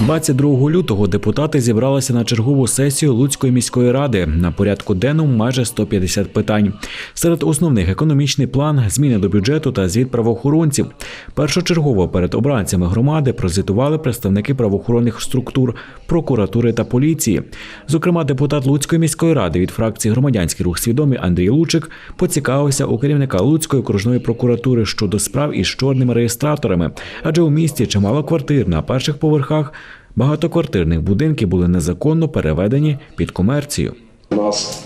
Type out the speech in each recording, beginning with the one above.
22 лютого депутати зібралися на чергову сесію Луцької міської ради. На порядку денному майже 150 питань. Серед основних економічний план, зміни до бюджету та звіт правоохоронців. Першочергово перед обранцями громади прозвітували представники правоохоронних структур, прокуратури та поліції. Зокрема, депутат Луцької міської ради від фракції Громадянський рух свідомий Андрій Лучик поцікавився у керівника Луцької окружної прокуратури щодо справ із чорними реєстраторами, адже у місті чимало квартир на перших поверхах багатоквартирних будинків були незаконно переведені під комерцію. У нас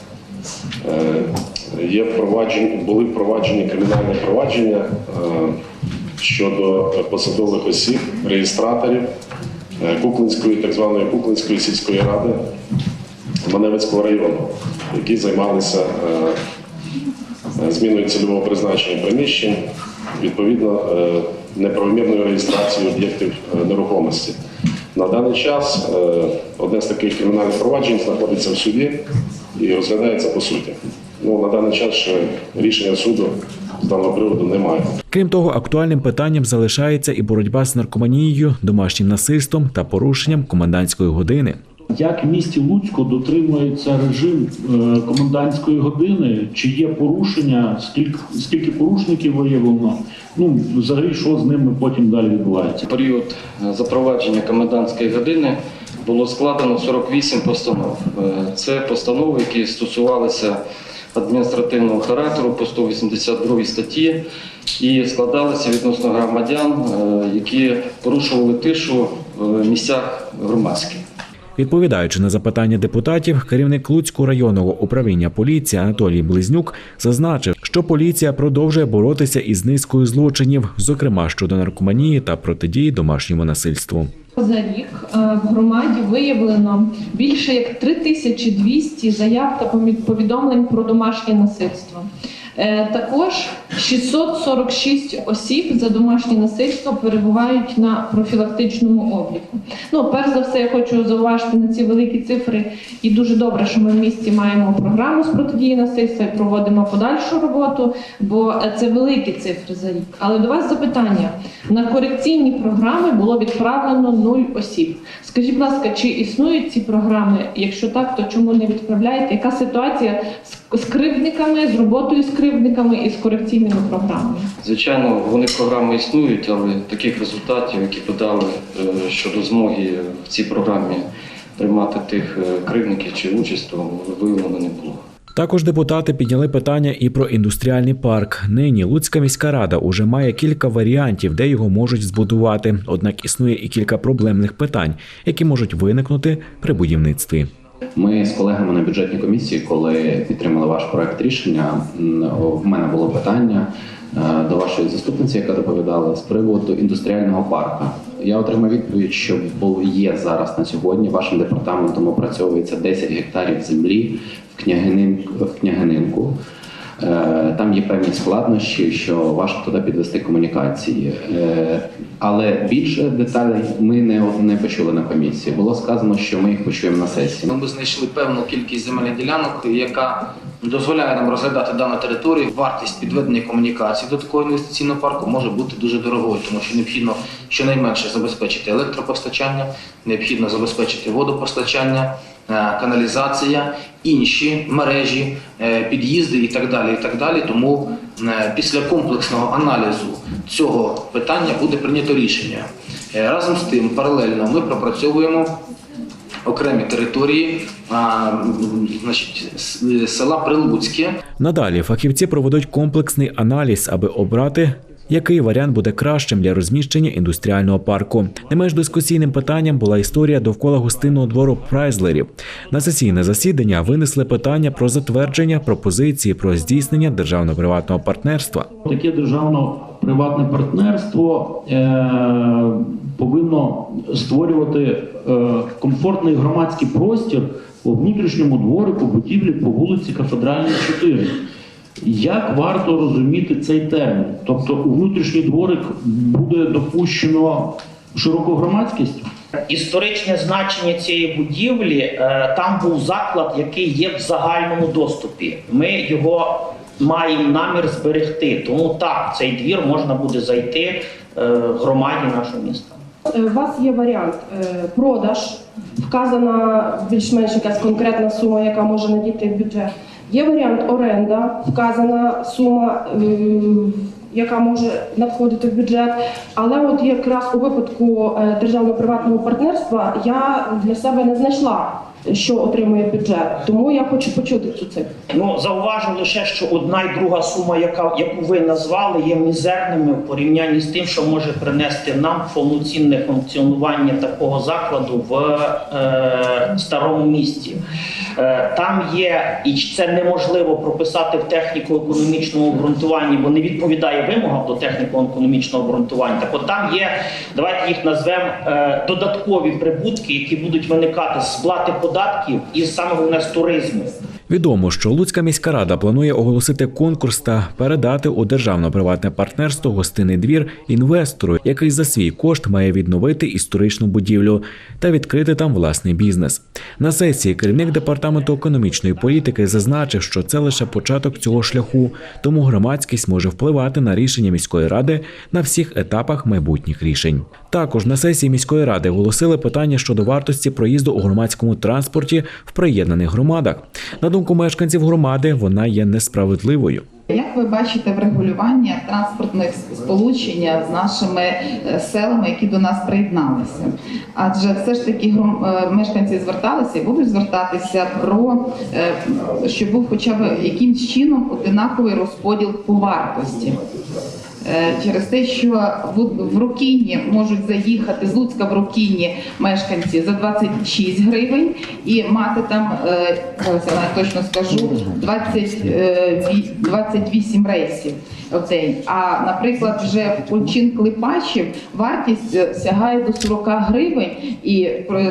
е, є були впроваджені кримінальні провадження е, щодо посадових осіб, реєстраторів е, Куклинської, так званої Куклинської сільської ради Маневицького району, які займалися зміною цільового призначення приміщень, відповідно неправомірною реєстрацією об'єктів нерухомості. На даний час е, одне з таких кримінальних проваджень знаходиться в суді і розглядається по суті. Ну, на даний час ще рішення суду з даного приводу немає. Крім того, актуальним питанням залишається і боротьба з наркоманією, домашнім насильством та порушенням комендантської години. Як в місті Луцьку дотримується режим е, комендантської години? Чи є порушення? Скільки скільки порушників виявлено? Ну взагалі, що з ними потім далі відбувається? період е, запровадження комендантської години було складено 48 постанов. Е, Це постанови, які стосувалися адміністративного характеру по 182 статті і складалися відносно громадян, які порушували тишу в місцях громадських. Відповідаючи на запитання депутатів, керівник Луцького районного управління поліції Анатолій Близнюк зазначив, що поліція продовжує боротися із низкою злочинів, зокрема щодо наркоманії та протидії домашньому насильству. За рік е, в громаді виявлено більше як 3200 заяв та повідомлень про домашнє насильство. Е, Також 646 осіб за домашнє насильство перебувають на профілактичному обліку. Ну, перш за все, я хочу зауважити на ці великі цифри, і дуже добре, що ми в місті маємо програму з протидії насильства і проводимо подальшу роботу, бо це великі цифри за рік. Але до вас запитання: на корекційні програми було відправлено 0 осіб. Скажіть, будь ласка, чи існують ці програми? Якщо так, то чому не відправляєте? Яка ситуація з кривдниками, з роботою з кривдниками і з корекційними програмами? Звичайно, вони програми існують, але таких результатів, які подали е, щодо змоги в цій програмі приймати тих е, кривдників чи участь, то виявлено не було. Також депутати підняли питання і про індустріальний парк. Нині Луцька міська рада уже має кілька варіантів, де його можуть збудувати. Однак існує і кілька проблемних питань, які можуть виникнути при будівництві. Ми з колегами на бюджетній комісії, коли підтримали ваш проект рішення, в мене було питання е, до вашої заступниці, яка доповідала з приводу індустріального парку. Я отримав відповідь, що є зараз на сьогодні вашим департаментом опрацьовується 10 гектарів землі в княгининку. в Княгининку. Е, Там є певні складнощі, що важко туди підвести комунікації. Е, Але більше деталей ми не, не почули на комісії. Було сказано, що ми їх почуємо на сесії. Ми знайшли певну кількість земельних ділянок, яка дозволяє нам розглядати дану територію. Вартість підведення комунікацій до такого інвестиційного парку може бути дуже дорогою, тому що необхідно щонайменше забезпечити електропостачання, необхідно забезпечити водопостачання, каналізація, інші мережі, е, під'їзди і так далі. І так далі. Тому е, після комплексного аналізу цього питання буде прийнято рішення. Е, Разом з тим, паралельно ми пропрацьовуємо окремі території а, значить, села Прилуцьке. Надалі фахівці проведуть комплексний аналіз, аби обрати. Який варіант буде кращим для розміщення індустріального парку? Не менш дискусійним питанням була історія довкола гостинного двору Прайзлерів. На сесійне засідання винесли питання про затвердження пропозиції про здійснення державно-приватного партнерства. Таке державно-приватне партнерство е, повинно створювати е, комфортний громадський простір у внутрішньому дворику будівлі по вулиці Кафедральній 4. Як варто розуміти цей термін? Тобто у внутрішній дворик буде допущено широку громадськість? Історичне значення цієї будівлі е, там був заклад, який є в загальному доступі. Ми його маємо намір зберегти. Тому так, цей двір можна буде зайти е, громаді нашого міста. Е, У вас є варіант продаж, вказана більш-менш якась конкретна сума, яка може надійти в бюджет. Є варіант оренда, вказана сума, е, яка може надходити в бюджет. Але от якраз у випадку е, державно-приватного партнерства я для себе не знайшла, що отримує бюджет. Тому я хочу почути цю цифру. Ну зауважу лише, що одна і друга сума, яка яку ви назвали, є мізерними в порівнянні з тим, що може принести нам повноцінне функціонування такого закладу в е, старому місті. Е, там є, і це неможливо прописати в техніко-економічному обґрунтуванні, бо не відповідає вимогам до техніко-економічного обґрунтування. Так от там є, давайте їх назвемо е, додаткові прибутки, які будуть виникати з сплати податків і саме головне з туризму. Відомо, що Луцька міська рада планує оголосити конкурс та передати у державно-приватне партнерство гостинний двір інвестору, який за свій кошт має відновити історичну будівлю та відкрити там власний бізнес. На сесії керівник департаменту економічної політики зазначив, що це лише початок цього шляху, тому громадськість може впливати на рішення міської ради на всіх етапах майбутніх рішень. Також на сесії міської ради оголосили питання щодо вартості проїзду у громадському транспорті в приєднаних громадах. На думку мешканців громади, вона є несправедливою. Як ви бачите врегулювання транспортних сполучення з нашими е, селами, які до нас приєдналися? Адже все ж таки е, мешканці зверталися і будуть звертатися про е, щоб був хоча б якимсь чином одинаковий розподіл по вартості. Е, Через те, що в Рокіні можуть заїхати з Луцька в Рокіні мешканці за 26 гривень і мати там е, я точно скажу 20, е, ві- 28 рейсів в день. А наприклад, вже в Кульчин Клипачів вартість е, сягає до 40 гривень, і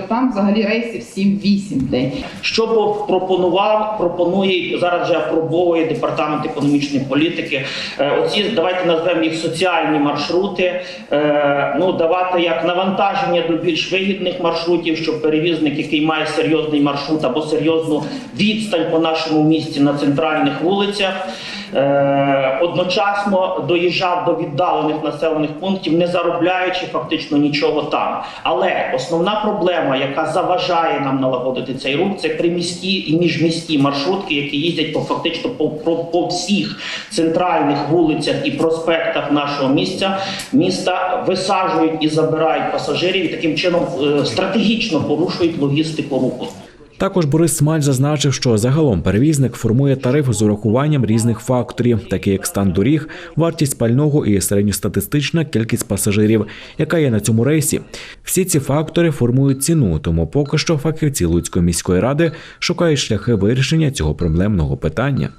там взагалі рейсів 7-8 в день. Що по- пропонував, пропонує зараз вже апробовує департамент економічної політики. Е, Оці давайте назвемо їх соціальні маршрути. Е, Ну давати як навантаження до більш вигідних маршрутів, щоб перевізник, який має серйозний маршрут або серйозну відстань по нашому місті на центральних вулицях. е, Одночасно доїжджав до віддалених населених пунктів, не заробляючи фактично нічого там. Але основна проблема, яка заважає нам налагодити цей рух, це приміські і міжміські маршрутки, які їздять по фактично по, по, по всіх центральних вулицях і проспектах нашого місця. Міста висаджують і забирають пасажирів, і таким чином е, стратегічно порушують логістику руху. Також Борис Смаль зазначив, що загалом перевізник формує тариф з урахуванням різних факторів, такі як стан доріг, вартість пального і середньостатистична кількість пасажирів, яка є на цьому рейсі. Всі ці фактори формують ціну, тому поки що фахівці Луцької міської ради шукають шляхи вирішення цього проблемного питання.